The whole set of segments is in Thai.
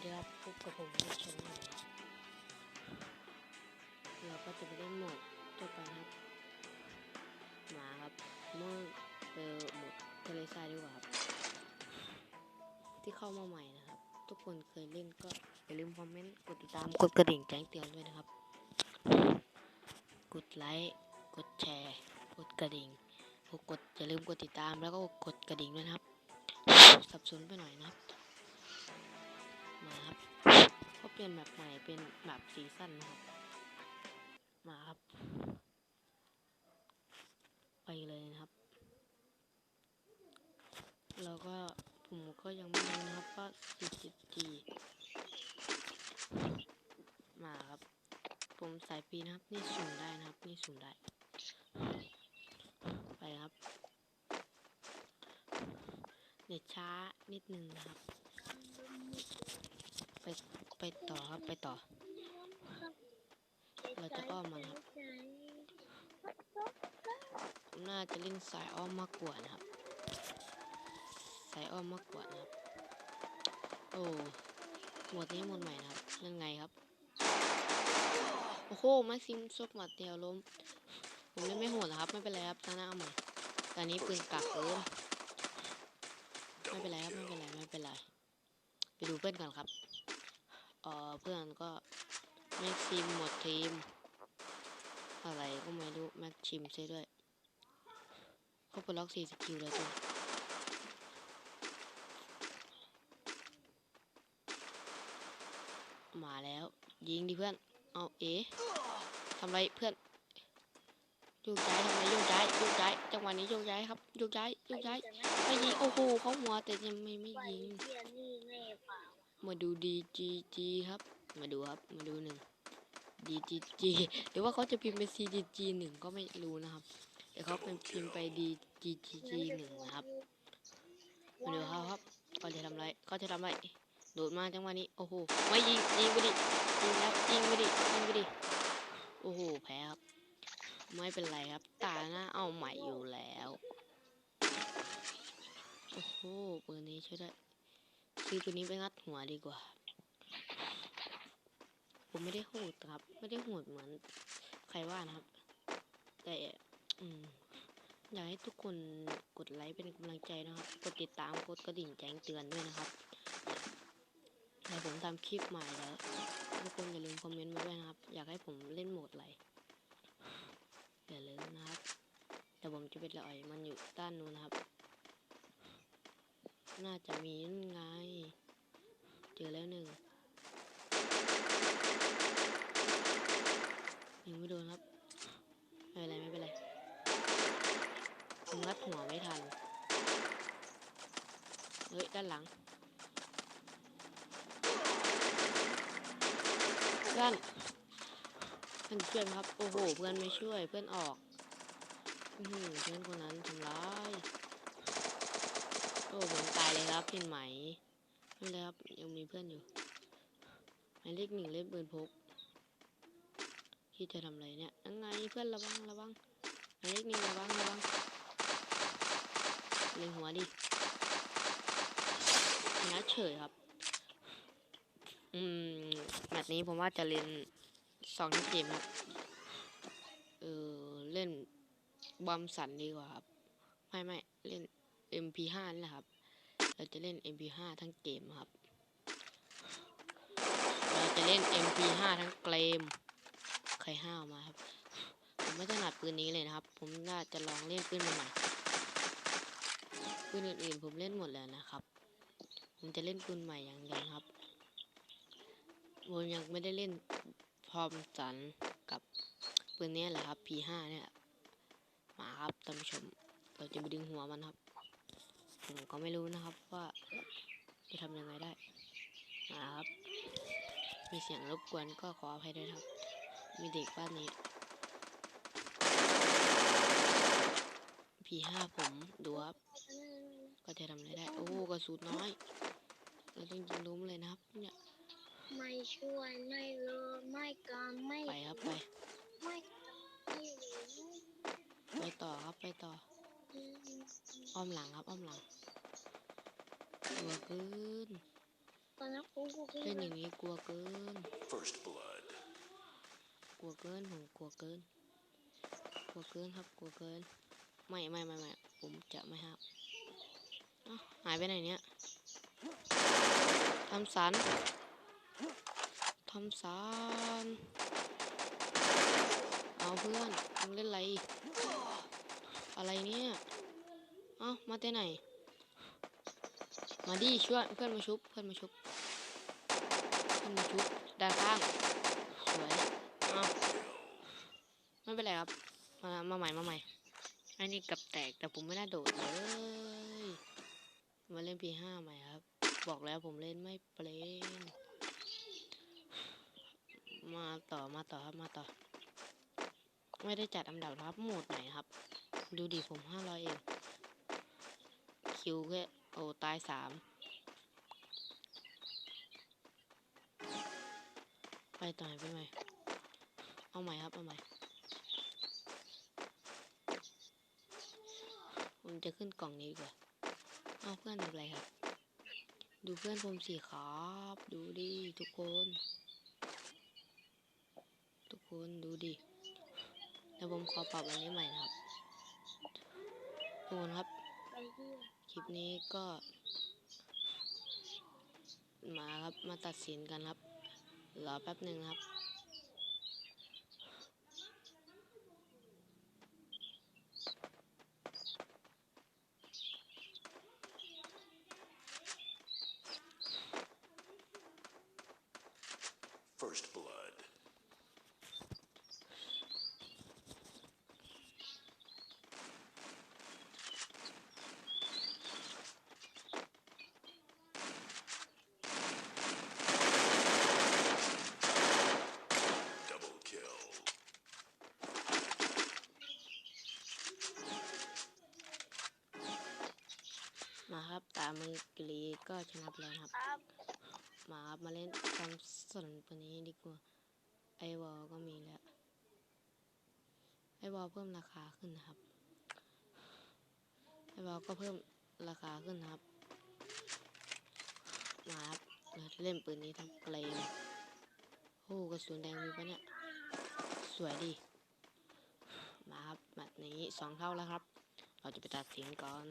วัสดีครับพบกับผมที่ชมหน่อยเราก็จะไปเล่นโหมดตัวไปครับหมาครับเมื่อเจอโหมดทะเลทรายดีกว่าครับ ที่เข้ามาใหม่นะครับ ทุกคนเคยเล่นก็อย่าลืมคอมเมนต์กดติดตามกดกระดิ่งแจ้งเตือนด้วยนะครับ กดไลค์กดแชร์ กดกระดิ่งกดอย่าลืมกดติดตามแล้วก็กดกระดิ่งด้วยนะครับ สับสนไปหน่อยนะครับ มาครับก็เปลี่ยนแบบใหม่เป็นแบบซีซั่นนะครับ มาครับ ไปเลยนะครับแล้วก็ผมก็ยังไม่รู้นะครับว่า 40G มาครับ ผมสายปีนะครับ นี่สุ่มได้นะครับ นี่สุ่มได้ ไปครับ เน็ตช้านิดนึงนะครับ ไปไปต่อครับไปต่อ เราจะอ้อมมันครับ น่าจะเล่นสายอ้อมมากกว่านะครับ สายอ้อมมากกว่านะครับ โอ้หมดนี้หมดใหม่นะครับเล่นไงครับ โอ้โหไม่ซิมซบหมัดเดียวล้ม ผมเล่นไม่โหดครับ ไม่เป็นไรครับชนะเอาใหม่ตอนนี้ปืนกักเกินไม่เป็นไรครับ ไม่เป็นไร ไม่เป็นไร ไปดูเพื่อนก่อนครับ เอเพื่อนก็แม็กซิมหมดทีม อะไรก็ไม่รู้แม็กชิมใช่ด้วยเขาปลดล็อกสี่สกิลเลยจ้ะมาแล้ว ยิงดิเพื่อน เอาเอ๋ทำไรเพื่อนโยกย้ายทำไรโยกย้ายโยกย้ายจังหวะนี้โยกย้ายครับโยกย้ายโยกย้ายไม่ยิงโอ้โหเขาหัวแต่ยังไม่ไม่ยิง มาดูดีจีจีครับ มาดูครับ มาดูหนึ่งดีจีจีหรือว่าเขาจะพิมพ์เป็นซีดีจีหนึ่งก็ไม่รู้นะครับ แต่เขาเป็นพิมพ์ไปดีจีจีจีหนึ่งนะครับ มาดูเขาครับเขาจะทำไรเขาจะทำไรโดดมาจังหวะนี้ โอ้โห ไม่ยิง ยิงไปดิ ยิงแล้วยิงไปดิ ยิงไปดิ โอ้โห แพ้ครับ ไม่เป็นไรครับ ตาหน้าเอาใหม่อยู่แล้ว โอ้โหปืนนี้ช่วยได้ ซื้อปืนนี้ไปงัดหัวดีกว่า ผมไม่ได้โหดครับ ไม่ได้โหดเหมือนใครว่านะครับ แต่อืมอยากให้ทุกคนกดไลค์เป็นกำลังใจนะครับ กดติดตามกดกระดิ่งแจ้งเตือนด้วยนะครับเดี๋ยวผมทำคลิปใหม่แล้วทุกคนอย่าลืมคอมเมนต์มาด้วยนะครับ อยากให้ผมเล่นโหมดอะไรอย่าลืมนะครับ แต่ผมจะเป็นละอ่อยมันอยู่ด้านนู้นนะครับ น่าจะมีนั่นไง เจอแล้วหนึ่งยิงไม่โดนครับไม่เป็นไรไม่เป็นไรผมรัดหัวไม่ทัน เฮ้ย ด้านหลังเพื่อนเพื่อนเพื่อนครับ โอ้โห เพื่อนไม่ช่วย เพื่อนออก อือหือเพื่อนคนนั้นทำร้าย โอ้ผมตายเลยครับเห็นไหมไม่เป็นไรครับยังมีเพื่อนอยู่หมายเลขหนึ่งเล่นปืนพกคิดจะทำอะไรเนี่ยยังไงเพื่อนระวังระวังหมายเลขหนึ่งระวังระวังเล็งหัวดิชนะเฉยครับ อืมแมตช์นี้ผมว่าจะเล่นสองเกมครับเออเล่นบอมสันดีกว่าครับ ไม่ไม่เล่น MP5 นี่แหละครับ เราจะเล่น MP5 ทั้งเกมครับ เราจะเล่น MP5 ทั้งเกม ใครห้าวมาครับ ผมไม่ถนัดปืนนี้เลยนะครับ ผมน่าจะลองเล่นปืนใหม่ปืนอื่นๆผมเล่นหมดแล้วนะครับ ผมจะเล่นปืนใหม่อย่างเดียวครับ ผมยังไม่ได้เล่นพร้อมสันกับปืนนี้แหละครับ P5 เนี่ย มาครับท่านผู้ชม เราจะไปดึงหัวมันครับ ผมก็ไม่รู้นะครับว่าจะทำยังไงได้มาครับ มีเสียงรบกวนก็ขออภัยด้วยนะครับ มีเด็กบ้านนี้ P5 ผมดูครับ ก็จะทำอะไรได้ โอ้กระสุนน้อย เราต้องยิงล้มเลยนะครับ เนี่ย ไม่ช่วยไม่เลยไม่กามไม่ไปครับไป ไม่ไม่รู้ไปต่อครับไปต่อ อ้อมหลังครับอ้อมหลัง ตัวขึ้นก่อนนะครูครูครูเล่นอย่างนี้กลัวเกิน First blood. กลัวเกินผมกลัวเกิน กลัวเกินครับกลัวเกิน ไม่ไม่ไม่ไม่ผมจะไม่ห้ามเอ้าหายไปไหนเนี่ยทำสันทำสันเอาเพื่อนมึงเล่นอะไร อะไรเนี่ย เอ้ามาแต่ไหน มาดิช่วยเพื่อนมาชุบเพื่อนมาชุบเพื่อนมาชุบด้านข้างสวยอ้าวไม่เป็นไรครับ มามาใหม่มาใหม่อันนี้กับแตกแต่ผมไม่น่าโดดเลยมาเล่น P5 ใหม่ครับ บอกแล้วผมเล่นไม่เป็นมาต่อมาต่อครับมาต่อ ไม่ได้จัดอันดับครับโหมดไหนครับ ดูดิผมห้าร้อยเอง คิวแค่ โอ้ตายสามไปต่อไปใหมเอาใหม่ครับ เอาใหม่ผมจะขึ้นกล่องนี้ดีกว่าเอาเพื่อนทำอะไรครับ ดูเพื่อนผมสิครับ ดูดิทุกคน ทุกคนดูดิแล้วผมขอปรับอันนี้ใหม่นะครับทุกคนครับ คลิปนี้ก็มาครับมาตัดสินกันครับรอแป๊บหนึ่งครับ First blood. Double kill. มาครับตามมือกรีก็ชนะไปแล้วนะครับครับ มาครับมาเล่นคำสนตัวนี้ดีกว่า ไอวอลก็มีแล้ว ไอวอลเพิ่มราคาขึ้นนะครับ ไอวอลก็เพิ่มราคาขึ้นนะครับ มาครับเราจะเล่นปืนนี้ทั้งเกรมโอ้กระสุนแดงมีปะเนี่ย สวยดี มาครับแบบนี้สองเท่าแล้วครับ เราจะไปตัดสินก่อน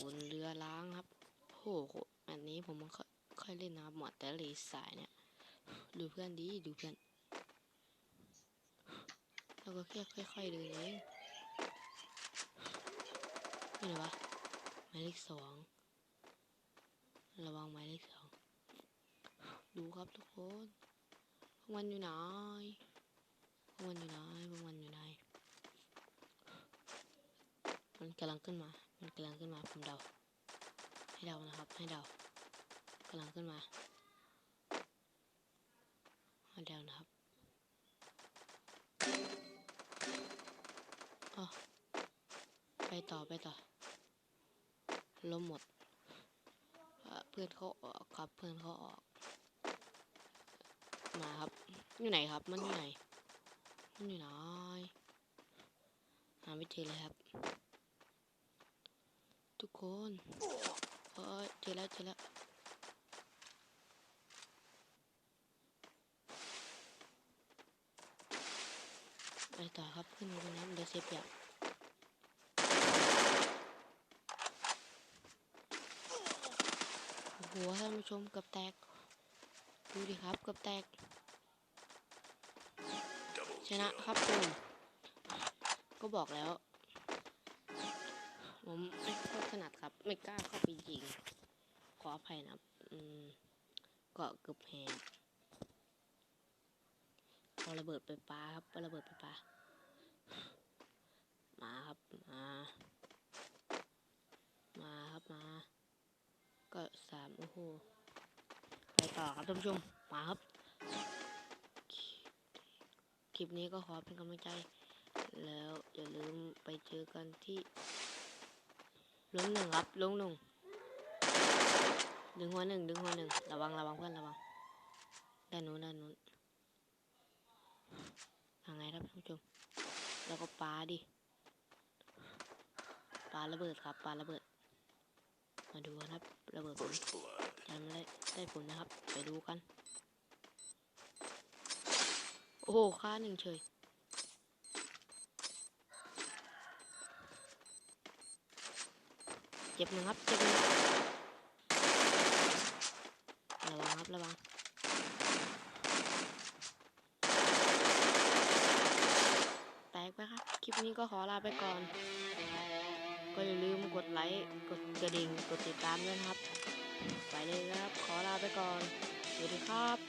บนเรือล้างครับโอ้โหแบบนี้ผมมันค่อยค่อยเล่นนะครับหมดแต่ลีสายเนี่ย ดูเพื่อนดีดูเพื่อนแล้วก็แค่ค่อยๆเดินเองนี่เหรอวะหมายเลขสองระวังหมายเลขสองดูครับทุกคนพวกมันอยู่ไหนพวกมันอยู่ไหนพวกมันอยู่ไหน มันกำลังขึ้นมา มันกำลังขึ้นมาผมเดา ให้เดานะครับ ให้เดากำลังขึ้นมาให้เดานะครับอ๋อไปต่อไปต่อล้มหมดเพื่อนเขาออกครับเพื่อนเขาออก มาครับ อยู่ไหนครับ มันอยู่ไหน มันอยู่ไหนหาไม่เจอเลยครับ ทุกคนเอ้ยเจอแล้วเจอแล้วไปต่อครับขึ้นมาบนนั้นเดี๋ยวเซฟอย่างโอ้โหท่านผู้ชมเกับแตก ดูดิครับเกับแตก Double ชนะ kill. ครับผมก็บอกแล้ว ผมไม่ค่อยถนัดครับ ไม่กล้าเข้าไปยิง ขออภัยนะครับ อืมก็เกือบแหกเอาระเบิดไปปาครับเอาระเบิดไปปามาครับมา มาครับมา ก็สามโอ้โหไปต่อครับท่านผู้ชมมาครับ คลิปนี้ก็ขอเป็นกำลังใจ แล้วอย่าลืมไปเจอกันที่ ลุงหนึ่งครับลุงหนึ่งดึงหัวหนึ่งดึงหัวหนึ่งระวังระวังเพื่อนระวังด้านนู้นด้านนู้นทางไงครับท่านผู้ชม แล้วก็ปาดิปาระเบิดครับปาระเบิด มาดูกันครับระเบิดผม First blood. จะไม่ได้ได้ผลนะครับ ไปดูกัน โอ้โหค่าหนึ่งเฉย เจ็บหนึ่งครับเจ็บหนึ่งระวังครับระวังแตกไปครับ คลิปนี้ก็ขอลาไปก่อน ก็อย่าลืมกดไลค์กดกระดิ่งกดติดตามด้วยครับ ไปเลยครับ ขอลาไปก่อนสวัสดีครับ